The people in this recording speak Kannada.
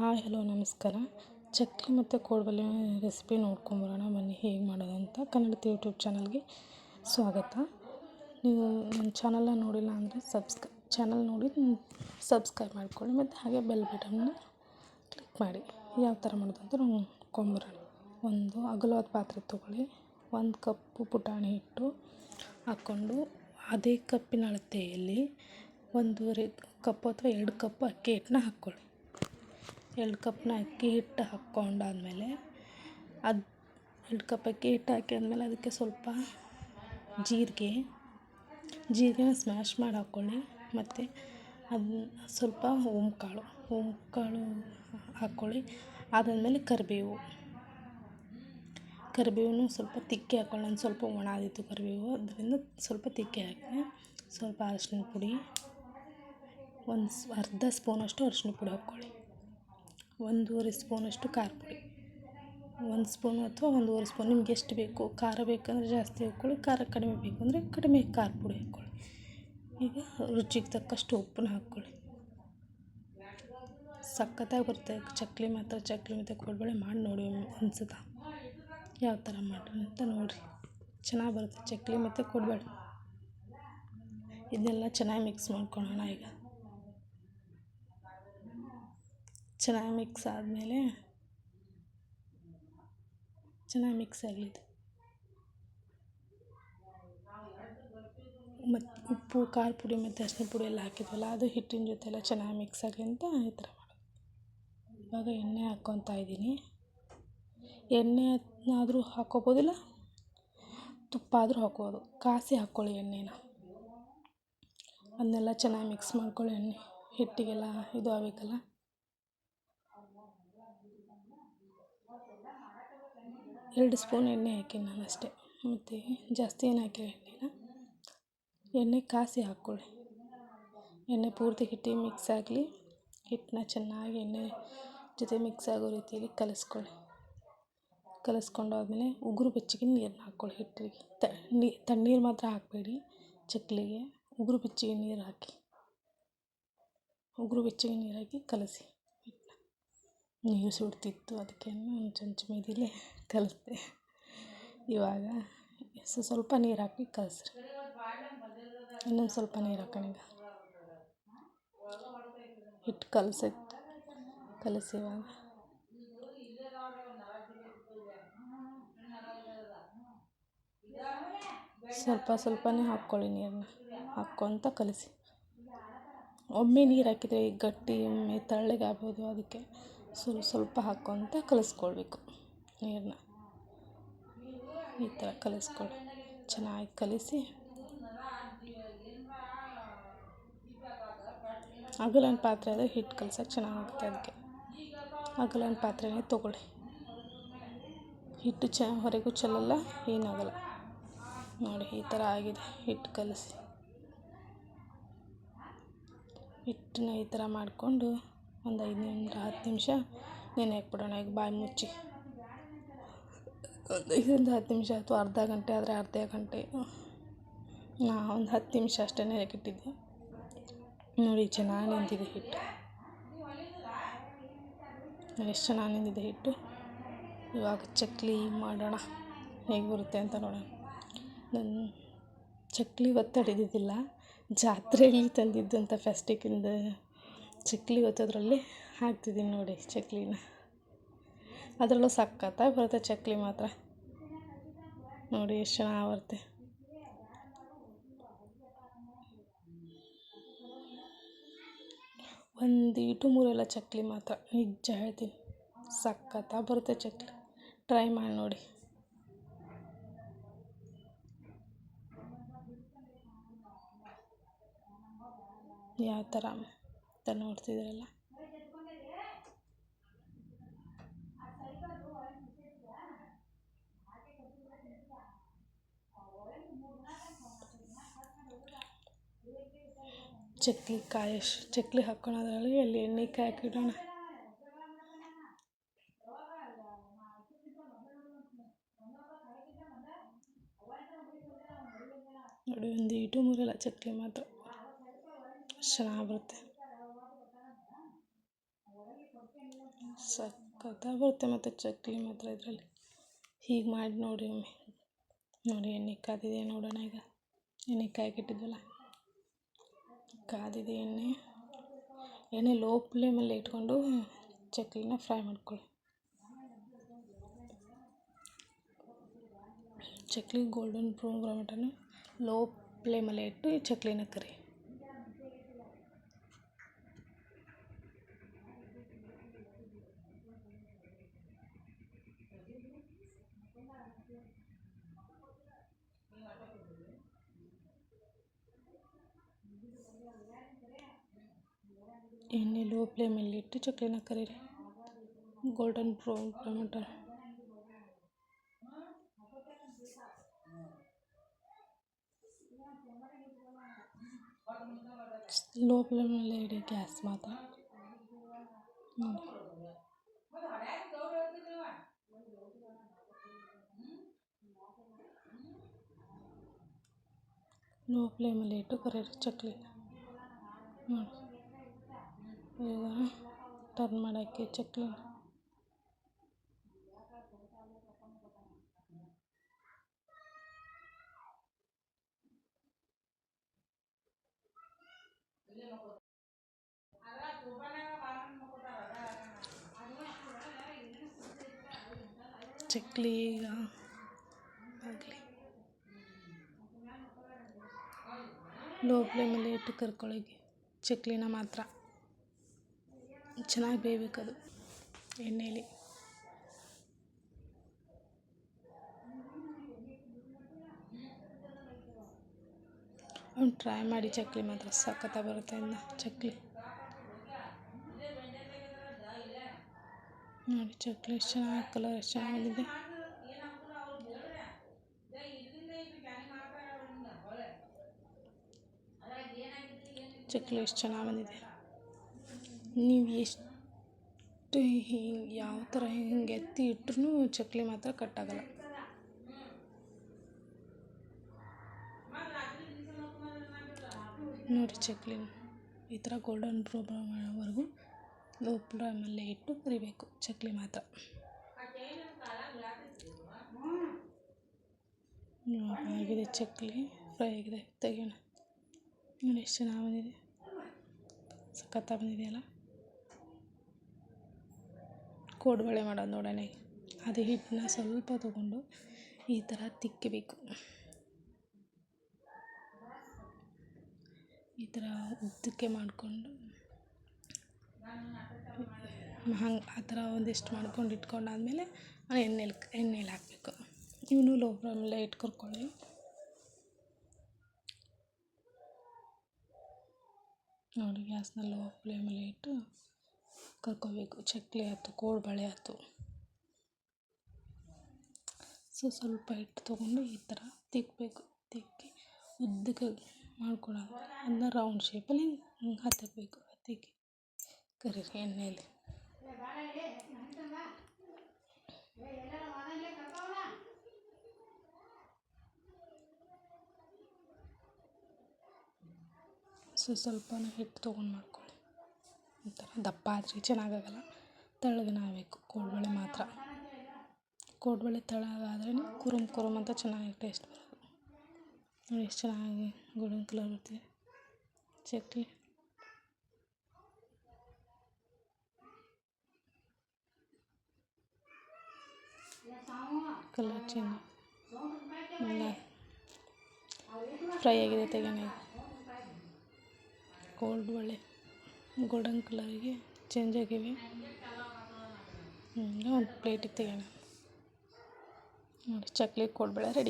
ಹಾಯ್, ಹಲೋ, ನಮಸ್ಕಾರ. ಚಕ್ಕೆ ಮತ್ತು ಕೋಡುಬಳೆ ರೆಸಿಪಿ ನೋಡ್ಕೊಂಬರೋಣ. ಬನ್ನಿ, ಹೇಗೆ ಮಾಡೋದು ಅಂತ ಕನ್ನಡತಿ ಯೂಟ್ಯೂಬ್ ಚಾನಲ್ಗೆ ಸ್ವಾಗತ. ನೀವು ನನ್ನ ಚಾನಲ್ನ ನೋಡಿಲ್ಲ ಅಂದರೆ ಸಬ್ಸ್ಕ್ರೈ ಚಾನಲ್ ನೋಡಿ, ಸಬ್ಸ್ಕ್ರೈಬ್ ಮಾಡ್ಕೊಳ್ಳಿ ಮತ್ತು ಹಾಗೆ ಬೆಲ್ ಬಟನ್ನ ಕ್ಲಿಕ್ ಮಾಡಿ. ಯಾವ ಥರ ಮಾಡೋದು ಅಂತ ನೋಡ್ಕೊಂಬರೋಣ. ಒಂದು ಅಗಲವಾದ ಪಾತ್ರೆ ತೊಗೊಳ್ಳಿ. ಒಂದು ಕಪ್ಪು ಪುಟಾಣಿ ಹಿಟ್ಟು ಹಾಕ್ಕೊಂಡು ಅದೇ ಕಪ್ಪಿನ ಅಳತೆಯಲ್ಲಿ ಒಂದೂವರೆ ಕಪ್ ಅಥವಾ ಎರಡು ಕಪ್ ಅಕ್ಕಿ ಹಿಟ್ಟನ್ನ ಹಾಕ್ಕೊಳ್ಳಿ. ಎರಡು ಕಪ್ನ ಅಕ್ಕಿ ಹಿಟ್ಟು ಹಾಕ್ಕೊಂಡಾದ್ಮೇಲೆ ಅದು ಎರಡು ಕಪ್ ಅಕ್ಕಿ ಹಿಟ್ಟು ಹಾಕಿ ಆದಮೇಲೆ ಅದಕ್ಕೆ ಸ್ವಲ್ಪ ಜೀರಿಗೆ, ಜೀರಿಗೆನ ಸ್ಮ್ಯಾಶ್ ಮಾಡಿ ಹಾಕ್ಕೊಳ್ಳಿ. ಮತ್ತು ಅದನ್ನ ಸ್ವಲ್ಪ ಓಂಕಾಳು ಓಂಕಾಳು ಹಾಕ್ಕೊಳ್ಳಿ. ಅದಾದಮೇಲೆ ಕರಿಬೇವು. ಕರಿಬೇವು ಸ್ವಲ್ಪ ತಿಕ್ಕಿ ಹಾಕ್ಕೊಳ್ಳಿ. ನಾನು ಸ್ವಲ್ಪ ಒಣದಿತ್ತು ಕರಿಬೇವು. ಅದರಿಂದ ಸ್ವಲ್ಪ ತಿಕ್ಕಿ ಹಾಕಿ ಸ್ವಲ್ಪ ಅರಶಿನ ಪುಡಿ, ಒಂದು ಅರ್ಧ ಸ್ಪೂನಷ್ಟು ಅರಶಿನ ಪುಡಿ ಹಾಕ್ಕೊಳ್ಳಿ. ಒಂದೂವರೆ ಸ್ಪೂನಷ್ಟು ಖಾರ ಪುಡಿ. ಒಂದು ಸ್ಪೂನು ಅಥವಾ ಒಂದೂವರೆ ಸ್ಪೂನ್ ನಿಮ್ಗೆ ಎಷ್ಟು ಬೇಕು, ಖಾರ ಬೇಕಂದರೆ ಜಾಸ್ತಿ ಹಾಕ್ಕೊಳ್ಳಿ, ಖಾರ ಕಡಿಮೆ ಬೇಕು ಅಂದರೆ ಕಡಿಮೆ ಖಾರ ಪುಡಿ ಹಾಕ್ಕೊಳ್ಳಿ. ಈಗ ರುಚಿಗೆ ತಕ್ಕಷ್ಟು ಉಪ್ಪನ್ನ ಹಾಕ್ಕೊಳ್ಳಿ. ಸಖತ್ತಾಗಿ ಬರುತ್ತೆ ಚಕ್ಕಲಿ ಮಾತ್ರ ಚಕ್ಕಲಿ ಮತ್ತು ಕೋಡುಬಳೆ ಮಾಡಿ ನೋಡಿ ಅನ್ಸುತ್ತಾ? ಯಾವ ಥರ ಮಾಡಿ ಅಂತ ನೋಡಿರಿ. ಚೆನ್ನಾಗಿ ಬರುತ್ತೆ ಚಕ್ಲಿ ಮತ್ತು ಕೊಡಬೇಡ ಇದನ್ನೆಲ್ಲ ಚೆನ್ನಾಗಿ ಮಿಕ್ಸ್ ಮಾಡ್ಕೊಳ್ಳೋಣ ಈಗ. ಚೆನ್ನಾಗಿ ಮಿಕ್ಸ್ ಆದಮೇಲೆ ಚೆನ್ನಾಗಿ ಮಿಕ್ಸ್ ಆಗಲಿ ಮತ್ತು ಉಪ್ಪು, ಖಾರ ಪುಡಿ ಮತ್ತು ಅರಿಶಿನ ಪುಡಿ ಎಲ್ಲ ಹಾಕಿದ್ವಲ್ಲ, ಅದು ಹಿಟ್ಟಿನ ಜೊತೆ ಎಲ್ಲ ಚೆನ್ನಾಗಿ ಮಿಕ್ಸ್ ಆಗಲಿ ಅಂತ ಈ ಥರ ಮಾಡೋದು. ಇವಾಗ ಎಣ್ಣೆ ಹಾಕ್ಕೊತಾ ಇದ್ದೀನಿ. ಎಣ್ಣೆ ಆದರೂ ತುಪ್ಪ ಆದರೂ ಹಾಕ್ಬೋದು. ಕಾಸಿ ಹಾಕ್ಕೊಳ್ಳಿ ಎಣ್ಣೆನ. ಅದನ್ನೆಲ್ಲ ಚೆನ್ನಾಗಿ ಮಿಕ್ಸ್ ಮಾಡ್ಕೊಳ್ಳಿ ಎಣ್ಣೆ, ಹಿಟ್ಟಿಗೆಲ್ಲ ಇದು ಆಗಬೇಕಲ್ಲ. ಎರಡು ಸ್ಪೂನ್ ಎಣ್ಣೆ ಹಾಕೀನಿ ನಾನು ಅಷ್ಟೇ ಮತ್ತು ಜಾಸ್ತಿ ಏನು ಹಾಕಿಲ್ಲ ಎಣ್ಣೆನ. ಎಣ್ಣೆ ಕಾಸಿ ಹಾಕ್ಕೊಳ್ಳಿ. ಎಣ್ಣೆ ಪೂರ್ತಿ ಹಿಟ್ಟಿಗೆ ಮಿಕ್ಸ್ ಆಗಲಿ. ಹಿಟ್ಟನ್ನ ಚೆನ್ನಾಗಿ ಎಣ್ಣೆ ಜೊತೆ ಮಿಕ್ಸ್ ಆಗೋ ರೀತಿಯಲ್ಲಿ ಕಲಿಸ್ಕೊಳ್ಳಿ. ಕಲಿಸ್ಕೊಂಡಾದ್ಮೇಲೆ ಉಗುರು ಬೆಚ್ಚಗೆ ನೀರನ್ನ ಹಾಕ್ಕೊಳ್ಳಿ ಹಿಟ್ಟಿಗೆ. ತಣ್ಣೀರು ಮಾತ್ರ ಹಾಕಬೇಡಿ ಚಕ್ಕುಲಿಗೆ ಉಗುರು ಬೆಚ್ಚಗೆ ನೀರು ಹಾಕಿ. ಉಗುರು ಬೆಚ್ಚಗೆ ನೀರು ಹಾಕಿ ಕಲಸಿ ಹಿಟ್ಟನ್ನ. ನೀರು ಸುಡ್ತಿತ್ತು ಅದಕ್ಕೆ ಚಮಚ ಮೀದಿಲಿ. ಕಲಿಸ್ದೆ ಇವಾಗ ಸ್ವಲ್ಪ ನೀರು ಹಾಕಿ ಕಲಸ್ರಿ. ಇನ್ನೊಂದು ಸ್ವಲ್ಪ ನೀರು ಹಾಕೋಣ ಈಗ. ಹಿಟ್ಟು ಕಲಸಿ ಕಲಸಿ ಇವಾಗ. ಸ್ವಲ್ಪ ಸ್ವಲ್ಪನೇ ಹಾಕ್ಕೊಳ್ಳಿ ನೀರನ್ನ ಹಾಕ್ಕೊತ ಕಲಸಿ. ಒಮ್ಮೆ ನೀರು ಹಾಕಿದರೆ ಗಟ್ಟಿ ಒಮ್ಮೆ ತೆಳ್ಳಗೆ ಆಗ್ಬೋದು ಅದಕ್ಕೆ ಸ್ವಲ್ಪ ಸ್ವಲ್ಪ ಹಾಕ್ಕೊತ ಕಲಿಸ್ಕೊಳ್ಬೇಕು. ನೀರನ್ನ ಈ ಥರ ಕಲಿಸ್ಕೊಳ್ಳಿ. ಚೆನ್ನಾಗಿ ಕಲಿಸಿ. ಅಗಲನ ಪಾತ್ರೆ ಅದು ಹಿಟ್ಟು ಕಲ್ಸೋಕೆ ಚೆನ್ನಾಗುತ್ತೆ ಅದಕ್ಕೆ. ಅಗಲನ ಪಾತ್ರೆನೇ ತೊಗೊಳ್ಳಿ. ಹಿಟ್ಟು ಚ, ಹೊರಗೂ ಚೆಲ್ಲಲ್ಲ, ಏನಾಗಲ್ಲ. ನೋಡಿ, ಈ ಥರ ಆಗಿದೆ. ಹಿಟ್ಟು ಕಲಸಿ. ಹಿಟ್ಟನ್ನ ಈ ಥರ ಮಾಡಿಕೊಂಡು ಒಂದು ಐದು ನಿಮಿಷ, ಹತ್ತು ನಿಮಿಷ ನೆನೆ ಹಾಕ್ಬಿಡೋಣ. ಈಗ ಬಾಯಿ ಮುಚ್ಚಿ. ಐದರಿಂದ ಹತ್ತು ನಿಮಿಷ ಆಯಿತು, ಅರ್ಧ ಗಂಟೆ ಆದರೆ ಅರ್ಧ ಗಂಟೆ. ನಾ ಒಂದು ಹತ್ತು ನಿಮಿಷ ಅಷ್ಟೇ ನೆನೆಯಕ್ಕಿಟ್ಟಿದ್ದೆ ನೋಡಿ ಚೆನ್ನಾಗಿ ನೆಂದಿದೆ ಹಿಟ್ಟು. ಎಷ್ಟು ಚೆನ್ನಾಗಿ ನೆಂದಿದೆ ಹಿಟ್ಟು. ಇವಾಗ ಚಕ್ಲಿ ಮಾಡೋಣ. ಹೇಗೆ ಬರುತ್ತೆ ಅಂತ ನೋಡೋಣ. ನನ್ನ ಚಕ್ಕಲಿ ಒತ್ತಡಿದ್ದಿದ್ದಿಲ್ಲ ಜಾತ್ರೆಯಲ್ಲಿ ತಂದಿದ್ದಂಥ ಫೆಸ್ಟಿಕ್ಕಿಂದ ಚಕ್ಕಲಿ ಒತ್ತೋದ್ರಲ್ಲಿ ಹಾಕ್ತಿದ್ದೀನಿ ನೋಡಿ ಚಕ್ಕಲಿನ ಅದರಲ್ಲೂ ಸಖತ್ತಾಗಿ ಬರುತ್ತೆ ಚಕ್ಕಲಿ ಮಾತ್ರ. ನೋಡಿ ಎಷ್ಟು ಚೆನ್ನಾಗಿ ಬರುತ್ತೆ. ಒಂದು ಇಟು ಮೂರೆಲ್ಲ ಚಕ್ಕಲಿ ಮಾತ್ರ. ನಿಜ ಹೇಳ್ತೀನಿ. ಸಖತ್ತಾಗಿ ಬರುತ್ತೆ ಚಕ್ಲಿ. ಟ್ರೈ ಮಾಡಿ ನೋಡಿ. ಯಾವ ಥರ ಅಂತ ನೋಡ್ತಿದ್ದೀರಲ್ಲ ಚಕ್ಕಲಿ ಕಾಯಿ ಚಕ್ಕಲಿ ಹಾಕ್ಕೊಳೋದ್ರಲ್ಲಿ ಅಲ್ಲಿ ಎಣ್ಣೆ ಕಾಯಿ ಹಾಕಿಡೋಣ. ನೋಡಿ, ಒಂದು ಇಟು ಮೂರೆಲ್ಲ ಚಕ್ಕಲಿ ಮಾತ್ರ. ಚೆನ್ನಾಗಿ ಬರುತ್ತೆ. ಸಖತ್ತಾಗಿ ಬರುತ್ತೆ ಮತ್ತು ಚಕ್ಲಿ ಮಾತ್ರ ಇದರಲ್ಲಿ. ಹೀಗೆ ಮಾಡಿ ನೋಡಿ ಒಮ್ಮೆ. ನೋಡಿ, ಎಣ್ಣೆ ಕಾದಿದೆ ನೋಡೋಣ ಈಗ. ಎಣ್ಣೆ ಕಾಯ್ಕಿಟ್ಟಿದ್ವಲ್ಲ ಕಾದಿದೆ ಎಣ್ಣೆ ಎಣ್ಣೆ ಲೋ ಫ್ಲೇಮಲ್ಲಿ ಇಟ್ಕೊಂಡು ಚಕ್ಲಿನ ಫ್ರೈ ಮಾಡ್ಕೊಳ್ಳಿ ಚಕ್ಲಿ ಗೋಲ್ಡನ್ ಬ್ರೌನ್ ಬರೋ ಮಟನು ಲೋ ಫ್ಲೇಮಲ್ಲೇ ಇಟ್ಟು ಈ ಚಕ್ಲಿನ ಕರಿ ಎಣ್ಣೆ ಲೋ ಫ್ಲೇಮಲ್ಲಿ ಇಟ್ಟು ಚಕ್ಲಿನ ಕರೀರಿ ಗೋಲ್ಡನ್ ಬ್ರೌನ್ ಟೊಮೆಟೊ ಲೋ ಫ್ಲೇಮಲ್ಲೇ ಇಡಿ ಗ್ಯಾಸ್ ಮಾತ್ರ ನೋಡಿ ಲೋ ಫ್ಲೇಮಲ್ಲಿ ಇಟ್ಟು ಕರೀರಿ ಚಕ್ಲಿ ನೋಡಿ ಈಗ ಟರ್ನ್ ಮಾಡೋಕ್ಕೆ ಚಕ್ಲಿ ಚಕ್ಲಿ ಈಗ ಆಗಲಿ ಲೋ ಫ್ಲೇಮಲ್ಲಿ ಇಟ್ಟು ಕರ್ಕೊಳ್ಳಿ ಚಕ್ಲಿನ ಮಾತ್ರ ಚೆನ್ನಾಗಿ ಬೇಯಬೇಕದು ಎಣ್ಣೆಯಲ್ಲಿ ಅವ್ನು ಟ್ರೈ ಮಾಡಿ ಚಕ್ಲಿ ಮಾತ್ರ ಸಖತ್ತಾಗಿ ಬರುತ್ತೆ ಇನ್ನು ಚಕ್ಲಿ. ನೋಡಿ ಚಕ್ಲಿ ಎಷ್ಟು ಚೆನ್ನಾಗಿ ಕಲರ್ ಎಷ್ಟು ಚೆನ್ನಾಗಿದೆ ಚಕ್ಲಿ ಎಷ್ಟು ಚೆನ್ನಾಗಿ ಬಂದಿದೆ. ನೀವು ಎಷ್ಟು ಹಿಂಗೆ ಯಾವ ಥರ ಹಿಂಗೆ ಎತ್ತಿ ಇಟ್ರೂ ಚಕ್ಲಿ ಮಾತ್ರ ಕಟ್ಟಾಗಲ್ಲ. ನೋಡಿ ಚಕ್ಲಿ, ಈ ಥರ ಗೋಲ್ಡನ್ ಬ್ರೌನ್ ಮಾಡೋವರೆಗೂ ಲೋ ಫ್ಲೇಮಲ್ಲೇ ಇಟ್ಟು ಕರಿಬೇಕು ಚಕ್ಲಿ ಮಾತ್ರ. ಆಗಿದೆ ಚಕ್ಲಿ ಫ್ರೈ ಆಗಿದೆ ತೆಗೆಯೋಣ. ನೋಡಿ ಎಷ್ಟು ಚೆನ್ನಾಗಿ ಬಂದಿದೆ. ಸಖತ್ತಾಗಿ ಬಂದಿದೆಯಲ್ಲ. ಕೋಡುಬಳೆ ಮಾಡೋದು ನೋಡೋಣ. ಅದು ಹಿಟ್ಟನ್ನ ಸ್ವಲ್ಪ ತೊಗೊಂಡು ಈ ಥರ ತಿಕ್ಕಬೇಕು. ಈ ಥರ ಉದ್ದಕ್ಕೆ ಮಾಡಿಕೊಂಡು ಹಂಗೆ ಆ ಥರ ಒಂದಿಷ್ಟು ಮಾಡ್ಕೊಂಡು ಇಟ್ಕೊಂಡಾದ್ಮೇಲೆ ಎಣ್ಣೆಲಿ ಎಣ್ಣೆಲಿ ಹಾಕಬೇಕು. ಇವನು ಲೋ ಫ್ಲೇಮಲ್ಲೇ ಇಟ್ಟು ಕರ್ಕೊಳ್ಳಿ ನೋಡಿ ಗ್ಯಾಸ್ನ ಲೋ ಫ್ಲೇಮಲ್ಲಿ ಇಟ್ಟು ಕರ್ಕೋಬೇಕು. ಚಕ್ಲಿ ಆಯ್ತು, ಕೋಡುಬಳೆ ಆಯ್ತು. ಸೊ ಸ್ವಲ್ಪ ಹಿಟ್ಟು ತೊಗೊಂಡು ಈ ಥರ ತಿಕ್ಕಬೇಕು ತಿಕ್ಕಿ ಉದ್ದಕ್ಕೆ ಮಾಡ್ಕೊಳ್ಳೋದು ಅದನ್ನ ರೌಂಡ್ ಶೇಪಲ್ಲಿ ಹಿಂಗೆ ಹತ್ತಬೇಕು ಹತ್ತಿಕ್ಕಿ ಕರೀರಿ ಎಣ್ಣೆಯಲ್ಲಿ ಸೊ ಸ್ವಲ್ಪ ಹಿಟ್ಟು ತೊಗೊಂಡು ಮಾಡ್ಕೊಳ್ಳಿ ಈ ಥರ ದಪ್ಪ ಆದರೆ ಚೆನ್ನಾಗಾಗಲ್ಲ. ತೆಳ್ಳಗನ ಆಗಬೇಕು ಕೋಡುಬಳೆ ಮಾತ್ರ. ಕೋಡುಬಳೆ ತೆಳ್ಳಗಾದ್ರೇ ಕುರುಮ್ ಕುರುಮ್ ಅಂತ ಚೆನ್ನಾಗಿ ಟೇಸ್ಟ್ ಬರೋದು ನೋಡಿ ಎಷ್ಟು ಚೆನ್ನಾಗಿ ಗೋಲ್ಡನ್ ಕಲರ್ ಬರ್ತಿದೆ ಚಟ್ನಿ ಕಲರ್ ಚೇಂಜ್ ಫ್ರೈ ಆಗಿದೆ ತೆಗೆಯೋಣ ಕೋಲ್ಡ್ ಒಳ್ಳೆ ಗೋಲ್ಡನ್ ಕಲರಿಗೆ ಚೇಂಜ್ ಆಗಿವೆ. ಒಂದು ಪ್ಲೇಟಿಗೆ ತೆಗೆಯೋಣ ನೋಡಿ ಚಕ್ಲಿ ಕೋಡ್ಬಳೆ ರೆಡಿ